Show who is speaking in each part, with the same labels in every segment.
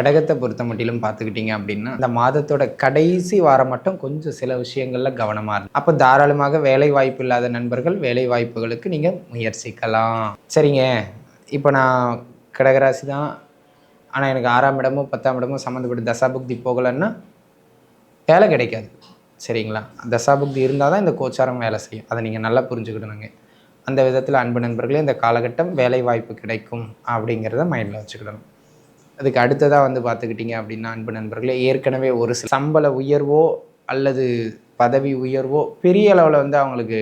Speaker 1: கடகத்தை பொறுத்த மட்டிலும் பார்த்துக்கிட்டிங்க அப்படின்னா இந்த மாதத்தோட கடைசி வாரம் மட்டும் கொஞ்சம் சில விஷயங்களில் கவனமாக இருக்கும் அப்போ தாராளமாக வேலை வாய்ப்பு இல்லாத நண்பர்கள் வேலை வாய்ப்புகளுக்கு நீங்கள் முயற்சிக்கலாம். சரிங்க. இப்போ நான் கடகராசி தான். ஆனால் எனக்கு ஆறாம் இடமோ பத்தாம் இடமோ சம்மந்தப்பட்ட தசாபுக்தி போகலைன்னா வேலை கிடைக்காது. சரிங்களா? தசாபுக்தி இருந்தால் தான் இந்த கோச்சாரம் வேலை செய்யும். அதை நீங்கள் நல்லா புரிஞ்சுக்கிடணுங்க. அந்த விதத்தில் அன்பு நண்பர்களே இந்த காலகட்டம் வேலை வாய்ப்பு கிடைக்கும் அப்படிங்கிறத மைண்டில் வச்சுக்கிடணும். அதுக்கு அடுத்ததாக வந்து பார்த்துக்கிட்டிங்க அப்படின்னா அன்பு நண்பர்களே ஏற்கனவே ஒரு சம்பள உயர்வோ அல்லது பதவி உயர்வோ பெரிய அளவில் வந்து அவங்களுக்கு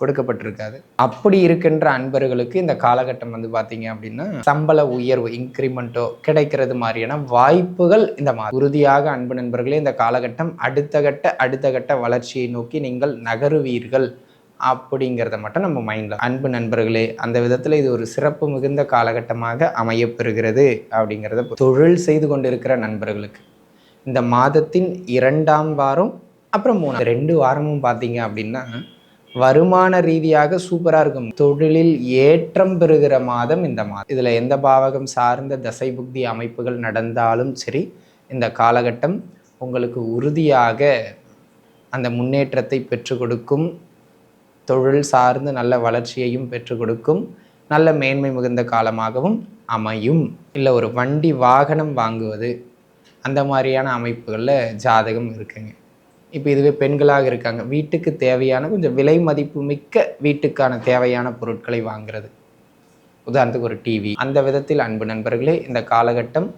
Speaker 1: கொடுக்கப்பட்டிருக்காது. அப்படி இருக்கின்ற அன்பர்களுக்கு இந்த காலகட்டம் வந்து பார்த்தீங்க அப்படின்னா சம்பள உயர்வு இன்க்ரிமெண்ட்டோ கிடைக்கிறது மாதிரியான வாய்ப்புகள் இந்த மா உறுதியாக அன்பு நண்பர்களே இந்த காலகட்டம் அடுத்த கட்ட அடுத்த கட்ட வளர்ச்சியை நோக்கி நீங்கள் நகருவீர்கள். அப்படிங்கிறத மட்டும் நம்ம மைண்டில் அன்பு நண்பர்களே அந்த விதத்தில் இது ஒரு சிறப்பு மிகுந்த காலகட்டமாக அமையப்பெறுகிறது அப்படிங்கிறத தொழில் செய்து கொண்டிருக்கிற நண்பர்களுக்கு இந்த மாதத்தின் இரண்டாம் வாரம் அப்புறம் மூணு ரெண்டு வாரமும் பார்த்தீங்க அப்படின்னா வருமான ரீதியாக சூப்பராக இருக்கும். தொழிலில் ஏற்றம் பெறுகிற மாதம் இந்த மாதம். இதில் எந்த பாவகம் சார்ந்த தசை புக்தி அமைப்புகள் நடந்தாலும் சரி இந்த காலகட்டம் உங்களுக்கு உறுதியாக அந்த முன்னேற்றத்தை பெற்றுக் கொடுக்கும் தொழில் சார்ந்து நல்ல வளர்ச்சியையும் பெற்றுக் கொடுக்கும் நல்ல மேன்மை மிகுந்த காலமாகவும் அமையும். இல்லை ஒரு வண்டி வாகனம் வாங்குவது அந்த மாதிரியான அமைப்புகளில் ஜாதகம் இருக்குங்க. இப்போ இதுவே பெண்களாக இருக்காங்க. வீட்டுக்கு தேவையான கொஞ்சம் விலை மதிப்பு மிக்க வீட்டுக்கான தேவையான பொருட்களை வாங்குறது. உதாரணத்துக்கு ஒரு டிவி அந்த விதத்தில் அன்பு நண்பர்களே இந்த காலகட்டம்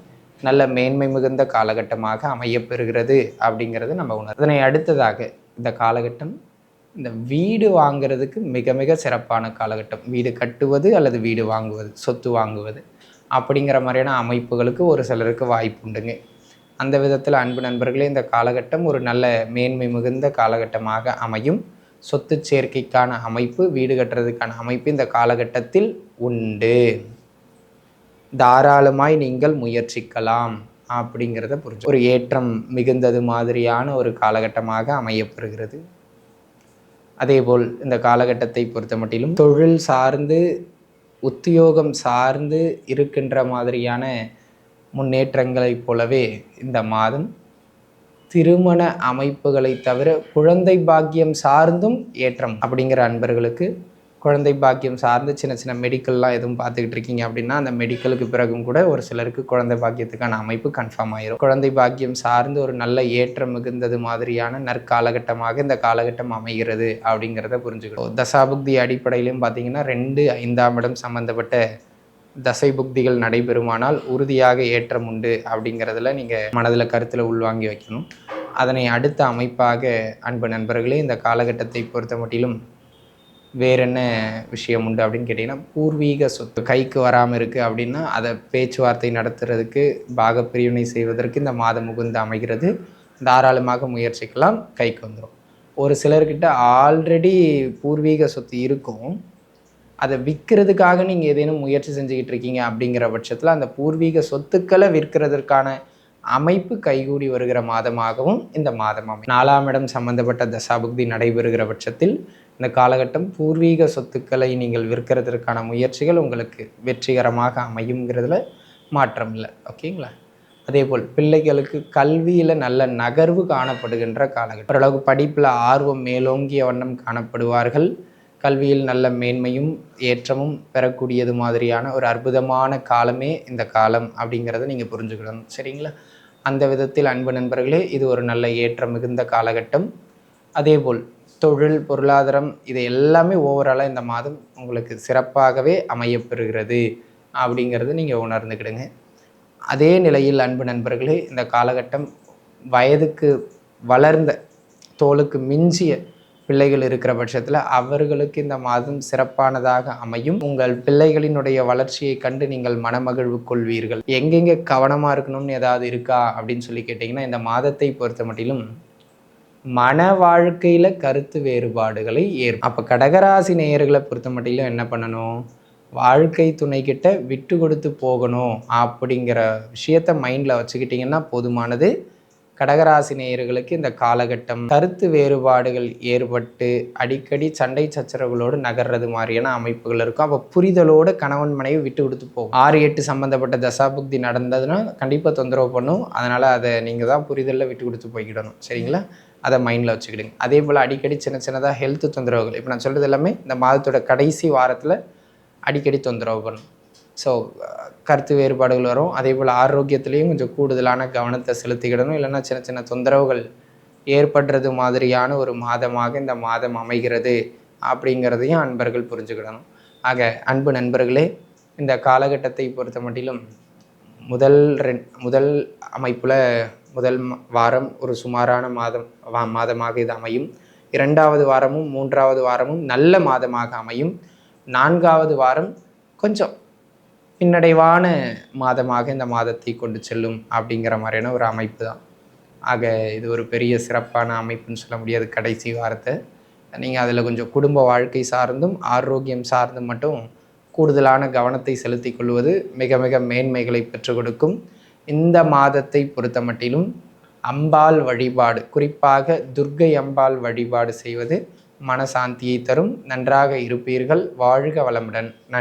Speaker 1: நல்ல மேன்மை மிகுந்த காலகட்டமாக அமையப்பெறுகிறது அப்படிங்கிறது நம்ம உணர் இதனை அடுத்ததாக இந்த காலகட்டம் இந்த வீடு வாங்குறதுக்கு மிக மிக சிறப்பான காலகட்டம். வீடு கட்டுவது அல்லது வீடு வாங்குவது சொத்து வாங்குவது அப்படிங்கிற மாதிரியான அமைப்புகளுக்கு ஒரு சிலருக்கு வாய்ப்பு உண்டுங்க. அந்த விதத்தில் அன்பு நண்பர்களே இந்த காலகட்டம் ஒரு நல்ல மேன்மை மிகுந்த காலகட்டமாக அமையும். சொத்து சேர்க்கைக்கான அமைப்பு வீடு கட்டுறதுக்கான அமைப்பு இந்த காலகட்டத்தில் உண்டு. தாராளமாய் நீங்கள் முயற்சிக்கலாம் அப்படிங்கிறத புரிஞ்சு ஒரு ஏற்றம் மிகுந்தது மாதிரியான ஒரு காலகட்டமாக அமையப்பெறுகிறது அதேபோல் இந்த காலகட்டத்தை பொறுத்த மட்டிலும் தொழில் சார்ந்து உத்தியோகம் சார்ந்து இருக்கின்ற மாதிரியான முன்னேற்றங்களைப் போலவே இந்த மாதம் திருமண அமைப்புகளை தவிர குழந்தை பாக்கியம் சார்ந்தும் ஏற்றம் அப்படிங்கிற அன்பர்களுக்கு குழந்தை பாக்கியம் சார்ந்து சின்ன சின்ன மெடிக்கல்லாம் எதுவும் பார்த்துக்கிட்டு இருக்கீங்க அப்படின்னா அந்த மெடிக்கலுக்கு பிறகும் கூட ஒரு சிலருக்கு குழந்தை பாக்கியத்துக்கான அமைப்பு கன்ஃபார்ம் ஆயிரும். குழந்தை பாக்கியம் சார்ந்து ஒரு நல்ல ஏற்றம் மிகுந்தது மாதிரியான நற்காலகட்டமாக இந்த காலகட்டம் அமைகிறது அப்படிங்கிறத புரிஞ்சுக்கணும். தசாபுக்தி அடிப்படையிலும் பார்த்தீங்கன்னா ரெண்டு ஐந்தாம் இடம் சம்பந்தப்பட்ட தசை புக்திகள் நடைபெறுமானால் உறுதியாக ஏற்றம் உண்டு அப்படிங்கிறதுல நீங்கள் மனதில் கருத்தில் உள்வாங்கி வைக்கணும். அதனை அடுத்த அமைப்பாக அன்பு நண்பர்களே இந்த காலகட்டத்தை பொறுத்த மட்டிலும் வேற என்ன விஷயம் உண்டு அப்படின்னு கேட்டிங்கன்னா பூர்வீக சொத்து கைக்கு வராமல் இருக்குது அப்படின்னா அதை பேச்சுவார்த்தை நடத்துறதுக்கு பாகப்பிரிவினை செய்வதற்கு இந்த மாதம் முகுந்து அமைகிறது. தாராளமாக முயற்சிக்கலாம் கைக்கு வந்துடும் ஒரு சிலர்கிட்ட ஆல்ரெடி பூர்வீக சொத்து இருக்கும். அதை விற்கிறதுக்காக நீங்கள் ஏதேனும் முயற்சி செஞ்சுக்கிட்டு இருக்கீங்க அப்படிங்கிற பட்சத்தில் அந்த பூர்வீக சொத்துக்களை விற்கிறதுக்கான அமைப்பு கைகூடி வருகிற மாதமாகவும் இந்த மாதம் நாலாம் இடம் சம்பந்தப்பட்ட தசாபுக்தி நடைபெறுகிற பட்சத்தில் இந்த காலகட்டம் பூர்வீக சொத்துக்களை நீங்கள் விற்கிறதுக்கான முயற்சிகள் உங்களுக்கு வெற்றிகரமாக அமையுங்கிறதுல மாற்றம் இல்லை. ஓகேங்களா? அதே போல் பிள்ளைகளுக்கு கல்வியில் நல்ல நகர்வு காணப்படுகின்ற காலகட்டம். ஓரளவுக்கு படிப்பில் ஆர்வம் மேலோங்கிய வண்ணம் காணப்படுவார்கள். கல்வியில் நல்ல மேன்மையும் ஏற்றமும் பெறக்கூடியது மாதிரியான ஒரு அற்புதமான காலமே இந்த காலம் அப்படிங்கிறத நீங்கள் புரிஞ்சுக்கணும். சரிங்களா? அந்த விதத்தில் அன்பு நண்பர்களே இது ஒரு நல்ல ஏற்றம் மிகுந்த காலகட்டம். அதேபோல் தொழில் பொருளாதாரம் இது எல்லாமே ஓவராலாக இந்த மாதம் உங்களுக்கு சிறப்பாகவே அமையப்பெறுகிறது அப்படிங்கிறது நீங்கள் உணர்ந்துக்கிடுங்க. அதே நிலையில் அன்பு நண்பர்களே இந்த காலகட்டம் வயதுக்கு வளர்ந்த தோலுக்கு மிஞ்சிய பிள்ளைகள் இருக்கிற பட்சத்தில் அவர்களுக்கு இந்த மாதம் சிறப்பானதாக அமையும். உங்கள் பிள்ளைகளினுடைய வளர்ச்சியை கண்டு நீங்கள் மனமகிழ்வு கொள்வீர்கள். எங்கெங்கே கவனமாக இருக்கணும்னு ஏதாவது இருக்கா அப்படின்னு சொல்லி கேட்டிங்கன்னா இந்த மாதத்தை பொறுத்த மட்டிலும் மன வாழ்க்கையில் கருத்து வேறுபாடுகளை ஏற்படும் அப்போ கடகராசி நேயர்களை பொறுத்த மட்டிலும் என்ன பண்ணணும்? வாழ்க்கை துணைக்கிட்ட விட்டு கொடுத்து போகணும் அப்படிங்கிற விஷயத்த மைண்டில் வச்சுக்கிட்டிங்கன்னா போதுமானது. கடகராசி நேயர்களுக்கு இந்த காலகட்டம் கருத்து வேறுபாடுகள் ஏற்பட்டு அடிக்கடி சண்டை சச்சரவுகளோடு நகர்றது மாதிரியான அமைப்புகள் இருக்கும். அப்போ புரிதலோடு கணவன் மனைவி விட்டு கொடுத்து போகும். ஆறு எட்டு சம்மந்தப்பட்ட தசாபுக்தி நடந்ததுன்னா கண்டிப்பாக தொந்தரவு பண்ணும். அதனால் அதை நீங்கள் தான் புரிதலில் விட்டு கொடுத்து போய்க்கிடணும். சரிங்களா? அதை மைண்டில் வச்சுக்கிடுங்க. அதே போல் அடிக்கடி சின்ன சின்னதாக ஹெல்த் தொந்தரவுகள். இப்போ நான் சொல்கிறது எல்லாமே இந்த மாதத்தோட கடைசி வாரத்தில் அடிக்கடி தொந்தரவு பண்ணும். ஸோ கருத்து வேறுபாடுகள் வரும். அதே போல் ஆரோக்கியத்துலேயும் கொஞ்சம் கூடுதலான கவனத்தை செலுத்திக்கிடணும். இல்லைன்னா சின்ன சின்ன தொந்தரவுகள் ஏற்படுறது மாதிரியான ஒரு மாதமாக இந்த மாதம் அமைகிறது அப்படிங்கிறதையும் அன்பர்கள் புரிஞ்சுக்கிடணும். ஆக அன்பு நண்பர்களே இந்த காலகட்டத்தை பொறுத்த மட்டிலும் முதல் ரெண் முதல் அமைப்பில் முதல் வாரம் ஒரு சுமாரான மாதம் வா மாதமாக இது அமையும். இரண்டாவது வாரமும் மூன்றாவது வாரமும் நல்ல மாதமாக அமையும். நான்காவது வாரம் கொஞ்சம் பின்னடைவான மாதமாக இந்த மாதத்தை கொண்டு செல்லும் அப்படிங்கிற மாதிரியான ஒரு அமைப்பு தான். ஆக இது ஒரு பெரிய சிறப்பான அமைப்புன்னு சொல்ல முடியாது கடைசி வாரத்தை. நீங்கள் அதில் கொஞ்சம் குடும்ப வாழ்க்கை சார்ந்தும் ஆரோக்கியம் சார்ந்தும் மட்டும் கூடுதலான கவனத்தை செலுத்திக் கொள்வது மிக மிக மேன்மைகளை பெற்றுக் கொடுக்கும். இந்த மாதத்தை பொறுத்த மட்டிலும் அம்பாள் வழிபாடு குறிப்பாக துர்க்கை அம்பாள் வழிபாடு செய்வது மனசாந்தியை தரும். நன்றாக இருப்பீர்கள். வாழ்க வளமுடன். நன்றி.